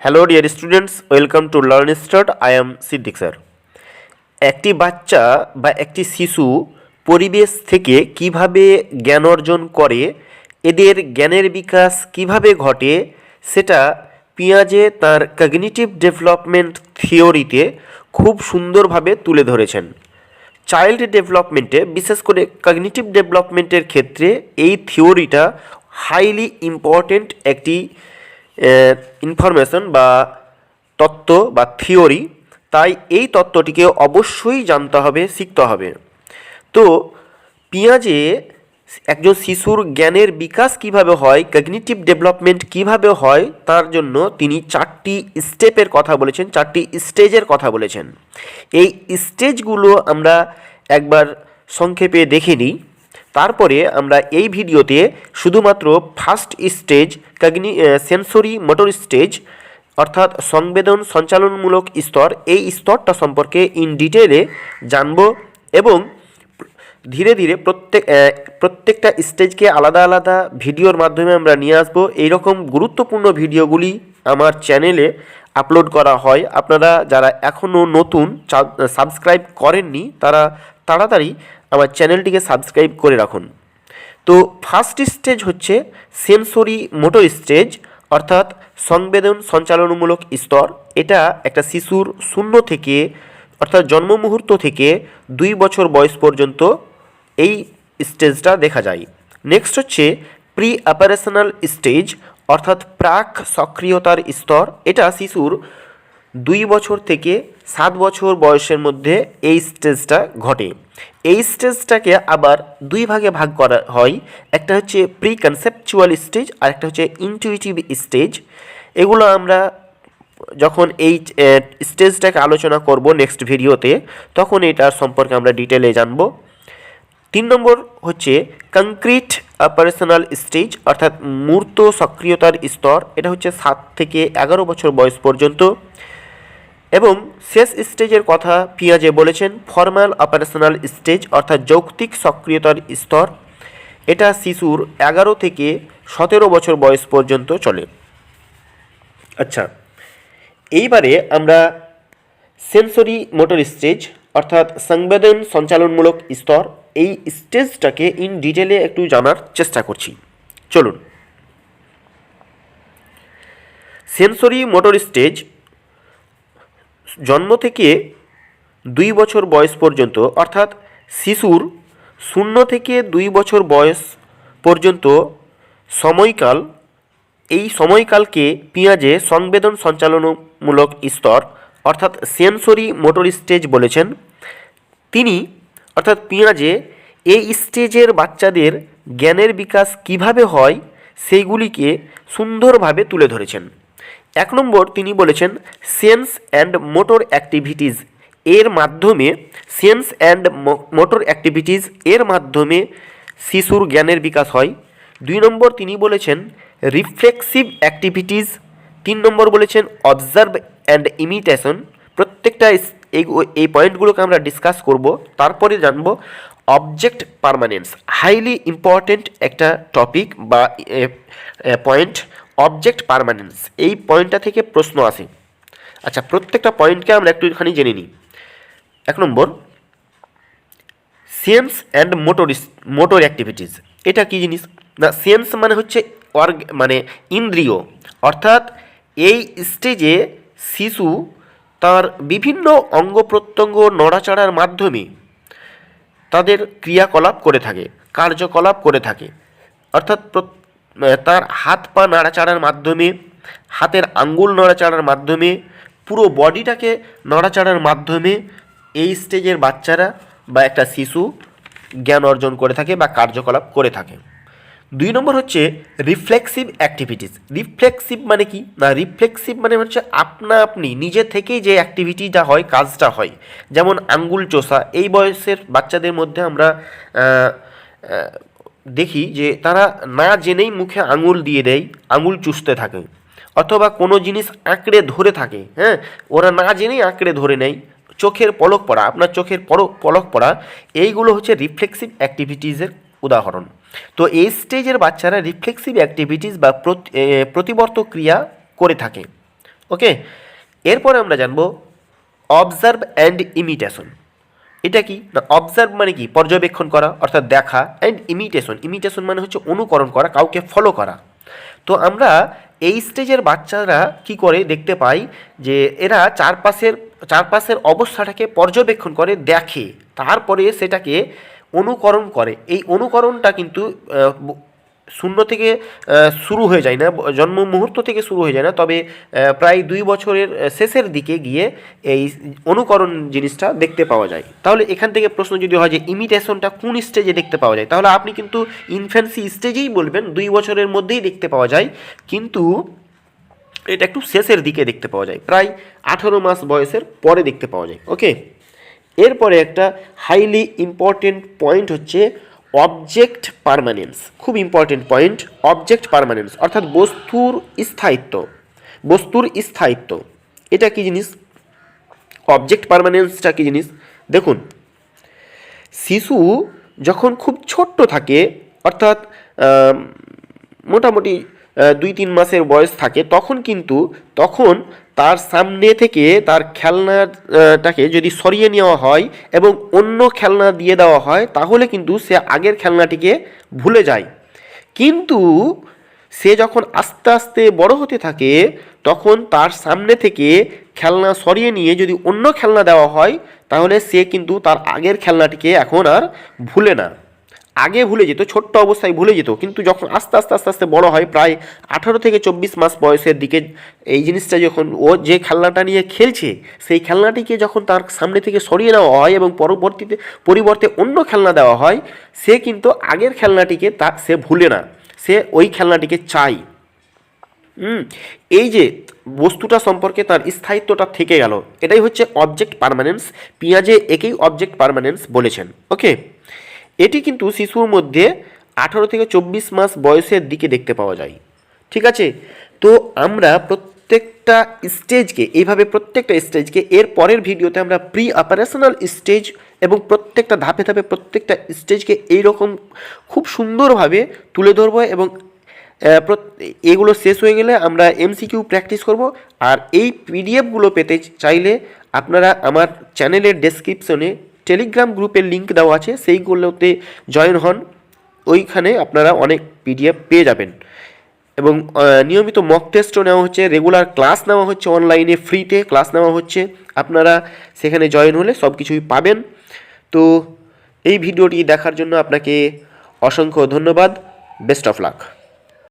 Hello dear students welcome to learn start I am Siddique sir একটি বাচ্চা বা একটি শিশু পরিবেশ থেকে কীভাবে জ্ঞান অর্জন করে, এদের জ্ঞানের বিকাশ কীভাবে ঘটে, সেটা পিঁয়াজে তার কগনিটিভ ডেভেলপমেন্ট থিওরিতে খুব সুন্দরভাবে তুলে ধরেছেন। চাইল্ড ডেভেলপমেন্টে বিশেষ করে কগনিটিভ ডেভেলপমেন্টের ক্ষেত্রে এই থিওরিটা হাইলি ইম্পর্ট্যান্ট একটি ইনফরমেশন বা তত্ত্ব বা থিওরি তাই এই তত্ত্বটিকে অবশ্যই জানতে হবে, শিখতে হবে। তো, পেঁয়াজে একজন শিশুর জ্ঞানের বিকাশ কীভাবে হয় কগনিটিভ ডেভেলপমেন্ট কীভাবে হয়, তার জন্য তিনি চারটি স্টেপের কথা বলেছেন, চারটি স্টেজের কথা বলেছেন। এই স্টেজগুলো আমরা একবার সংক্ষেপে দেখে নিই। তারপরে আমরা এই ভিডিওতে শুধুমাত্র ফার্স্ট স্টেজ কগনি সেন্সরি মোটর স্টেজ অর্থাৎ সংবেদন সঞ্চালনমূলক স্তর, এই স্তরটা সম্পর্কে ইন ডিটেলে জানব এবং ধীরে ধীরে প্রত্যেক প্রত্যেকটা স্টেজকে আলাদা আলাদা ভিডিওর মাধ্যমে আমরা নিয়ে আসব। এইরকম গুরুত্বপূর্ণ ভিডিওগুলি আমার চ্যানেলে আপলোড করা হয়। আপনারা যারা এখনও নতুন সাবস্ক্রাইব করেননি, তারা তাড়াতাড়ি আমার চ্যানেলটিকে সাবস্ক্রাইব করে রাখুন। তো ফার্স্ট স্টেজ হচ্ছে সেন্সরি মোটর স্টেজ অর্থাৎ সংবেদন সঞ্চালনমূলক স্তর। এটা একটা শিশুর শূন্য থেকে, অর্থাৎ জন্ম মুহূর্ত থেকে দুই বছর বয়স পর্যন্ত এই স্টেজটা দেখা যায়। নেক্সট হচ্ছে প্রি অপারেশনাল স্টেজ অর্থাৎ প্রাক সক্রিয়তার স্তর। এটা শিশুর দুই বছর থেকে সাত বছর বয়সের মধ্যে এই স্টেজটা ঘটে। এই স্টেজটাকে আবার দুই ভাগে ভাগ করা হয়। একটা হচ্ছে প্রি কনসেপচুয়াল স্টেজ আর একটা হচ্ছে ইনটুইটিভ স্টেজ এগুলো আমরা যখন এই স্টেজটাকে আলোচনা করব নেক্সট ভিডিওতে তখন এটার সম্পর্কে আমরা ডিটেলে জানব। তিন নম্বর হচ্ছে কংক্রিট অপারেশনাল স্টেজ অর্থাৎ মূর্ত সক্রিয়তার স্তর। এটা হচ্ছে সাত থেকে এগারো বছর বয়স পর্যন্ত। এবং শেষ স্টেজের কথা পিঁয়াজে বলেছেন ফর্মাল অপারেশনাল স্টেজ অর্থাৎ যৌক্তিক সক্রিয়তার স্তর। এটা শিশুর এগারো থেকে সতেরো বছর বয়স পর্যন্ত চলে। আচ্ছা এইবারে আমরা সেন্সরি মোটর স্টেজ অর্থাৎ সংবেদন সঞ্চালনমূলক স্তর, এই স্টেজটাকে ইন ডিটেলে একটু জানার চেষ্টা করছি। চলুন। সেন্সরি মোটর স্টেজ জন্ম থেকে দুই বছর বয়স পর্যন্ত, অর্থাৎ শিশুর শূন্য থেকে দুই বছর বয়স পর্যন্ত সময়কাল, এই সময়কালকে পেঁয়াজে সংবেদন সঞ্চালনমূলক স্তর, অর্থাৎ সেন্সরি মোটর স্টেজ বলেছেন। তিনি, অর্থাৎ পেঁয়াজে এই স্টেজের বাচ্চাদের জ্ঞানের বিকাশ কীভাবে হয়, সেইগুলিকে সুন্দরভাবে তুলে ধরেছেন। এক নম্বর তিনি বলেছেন সেন্স অ্যান্ড মোটর অ্যাক্টিভিটিস এর মাধ্যমে সেন্স অ্যান্ড মোটর অ্যাক্টিভিটিস এর মাধ্যমে শিশুর জ্ঞানের বিকাশ হয়। দুই নম্বর তিনি বলেছেন রিফ্লেক্সিভ অ্যাক্টিভিটিস তিন নম্বর বলেছেন অবজার্ভ অ্যান্ড ইমিটেশন প্রত্যেকটা এই এই পয়েন্টগুলোকে আমরা ডিসকাস করব। তারপরে জানব অবজেক্ট পারমানেন্স হাইলি ইম্পর্ট্যান্ট একটা টপিক বা পয়েন্ট অবজেক্ট পারমানেন্স এই পয়েন্টটা থেকে প্রশ্ন আসে। আচ্ছা প্রত্যেকটা পয়েন্টকে আমরা একটুখানি জেনে নিই। এক number sense and motor motor activities এটা কী জিনিস? না সেন্স মানে হচ্ছে অর্গ মানে ইন্দ্রিয়। অর্থাৎ এই স্টেজে শিশু তার বিভিন্ন অঙ্গ প্রত্যঙ্গ নড়াচড়ার মাধ্যমে তাদের ক্রিয়াকলাপ করে থাকে, কার্যকলাপ করে থাকে। অর্থাৎ তার হাত পা নাড়াচাড়ার মাধ্যমে, হাতের আঙ্গুল নড়াচাড়ার মাধ্যমে, পুরো বডিটাকে নড়াচাড়ার মাধ্যমে এই স্টেজের বাচ্চারা বা একটা শিশু জ্ঞান অর্জন করে থাকে বা কার্যকলাপ করে থাকে। দুই নম্বর হচ্ছে রিফ্লেক্সিভ অ্যাক্টিভিটিস রিফ্লেক্সিভ মানে কি? না রিফ্লেক্সিভ মানে হচ্ছে আপনা আপনি নিজে থেকেই যে অ্যাক্টিভিটিটা হয়, কাজটা হয়। যেমন আঙ্গুল চোষা, এই বয়সের বাচ্চাদের মধ্যে আমরা দেখি যে তারা না জেনেই মুখে আঙুল দিয়ে দেয়, আঙুল চুষতে থাকে, অথবা কোনো জিনিস আঁকড়ে ধরে থাকে হ্যাঁ? ওরা না জেনেই আঁকড়ে ধরে নেয়, চোখের পলক পড়া, আপনার চোখের পলক পলক পড়া, এইগুলো হচ্ছে রিফ্লেক্সিভ অ্যাক্টিভিটিসের উদাহরণ। তো এই স্টেজের বাচ্চারা রিফ্লেক্সিভ অ্যাক্টিভিটিস বা প্রতিবর্ত ক্রিয়া করে থাকে ওকে এরপরে আমরা জানব অবজার্ভ অ্যান্ড ইমিটেশন এটা কি? না অবজার্ভ মানে কি? পর্যবেক্ষণ করা, অর্থাৎ দেখা অ্যান্ড ইমিটেশন ইমিটেশন মানে হচ্ছে অনুকরণ করা, কাউকে ফলো করা। তো আমরা এই স্টেজের বাচ্চারা কি করে দেখতে পাই? যে এরা চারপাশের চারপাশের অবস্থাটাকে পর্যবেক্ষণ করে, দেখে। তারপরে সেটাকে অনুকরণ করে। এই অনুকরণটা কিন্তু শূন্য থেকে শুরু হয়ে যায় না, জন্ম মুহূর্ত থেকে শুরু হয়ে যায় না। তবে প্রায় দুই বছরের শেষের দিকে গিয়ে এই অনুকরণ জিনিসটা দেখতে পাওয়া যায়। তাহলে এখান থেকে প্রশ্ন যদি হয় যে ইমিটেশনটা কোন স্টেজে দেখতে পাওয়া যায়? তাহলে আপনি কিন্তু ইনফ্যান্সি স্টেজেই বলবেন, দুই বছরের মধ্যেই দেখতে পাওয়া যায়। কিন্তু এটা একটু শেষের দিকে দেখতে পাওয়া যায়, প্রায় আঠারো মাস বয়সের পরে দেখতে পাওয়া যায় ওকে এরপরে একটা হাইলি ইম্পর্টেন্ট পয়েন্ট হচ্ছে অবজেক্ট পারমানেন্স খুব ইম্পর্টেন্ট পয়েন্ট অবজেক্ট পারমানেন্স অর্থাৎ বস্তুর স্থায়িত্ব বস্তুর স্থায়িত্ব। এটা কী জিনিস? অবজেক্ট পারমানেন্সটা কী জিনিস? দেখুন, শিশু যখন খুব ছোট্ট থাকে, অর্থাৎ মোটামুটি দুই তিন মাসের বয়স থাকে, তখন কিন্তু, তখন তার সামনে থেকে তার খেলনাটাকে যদি সরিয়ে নেওয়া হয় এবং অন্য খেলনা দিয়ে দেওয়া হয়, তাহলে কিন্তু সে আগের খেলনাটিকে ভুলে যায়। কিন্তু সে যখন আস্তে আস্তে বড় হতে থাকে, তখন তার সামনে থেকে খেলনা সরিয়ে নিয়ে যদি অন্য খেলনা দেওয়া হয়, তাহলে সে কিন্তু তার আগের খেলনাটিকে এখন আর ভুলে না। আগে ভুলে যেত, ছোট্ট অবস্থায় ভুলে যেত, কিন্তু যখন আস্তে আস্তে আস্তে আস্তে বড় হয়, প্রায় আঠারো থেকে চব্বিশ মাস বয়সের দিকে এই জিনিসটা যখন ও যে খেলনাটা নিয়ে খেলছে, সেই খেলনাটিকে যখন তার সামনে থেকে সরিয়ে নেওয়া হয় এবং পরবর্তীতে, পরিবর্তে অন্য খেলনা দেওয়া হয়, সে কিন্তু আগের খেলনাটিকে তা, সে ভুলে না, সে ওই খেলনাটিকে চাই এই যে বস্তুটা সম্পর্কে তার স্থায়িত্বটা থেকে গেল, এটাই হচ্ছে অবজেক্ট পারমানেন্স পিঁয়াজে একেই অবজেক্ট পারমানেন্স বলেছেন ওকে এটি কিন্তু শিশুর মধ্যে আঠারো থেকে চব্বিশ মাস বয়সের দিকে দেখতে পাওয়া যায়। ঠিক আছে? তো আমরা প্রত্যেকটা স্টেজকে, এইভাবে প্রত্যেকটা স্টেজকে, এর পরের ভিডিওতে আমরা প্রি অপারেশনাল স্টেজ এবং প্রত্যেকটা ধাপে ধাপে প্রত্যেকটা স্টেজকে এইরকম খুব সুন্দরভাবে তুলে ধরবো এবং এগুলো শেষ হয়ে গেলে আমরা এমসিকিউ প্র্যাকটিস করব। আর এই পিডিএফগুলো পেতে চাইলে আপনারা আমার চ্যানেলের ডেসক্রিপশনে টেলিগ্রাম গ্রুপের লিঙ্ক দেওয়া আছে সেইগুলোতে জয়েন হন। ওইখানে আপনারা অনেক পিডিএফ পেয়ে যাবেন। এবং নিয়মিত মক টেস্টও নেওয়া হচ্ছে রেগুলার ক্লাস নেওয়া হচ্ছে অনলাইনে ফ্রিতে ক্লাস নেওয়া হচ্ছে। আপনারা সেখানে জয়েন হলে সব কিছুই পাবেন। তো এই ভিডিওটি দেখার জন্য আপনাকে অসংখ্য ধন্যবাদ। Best of luck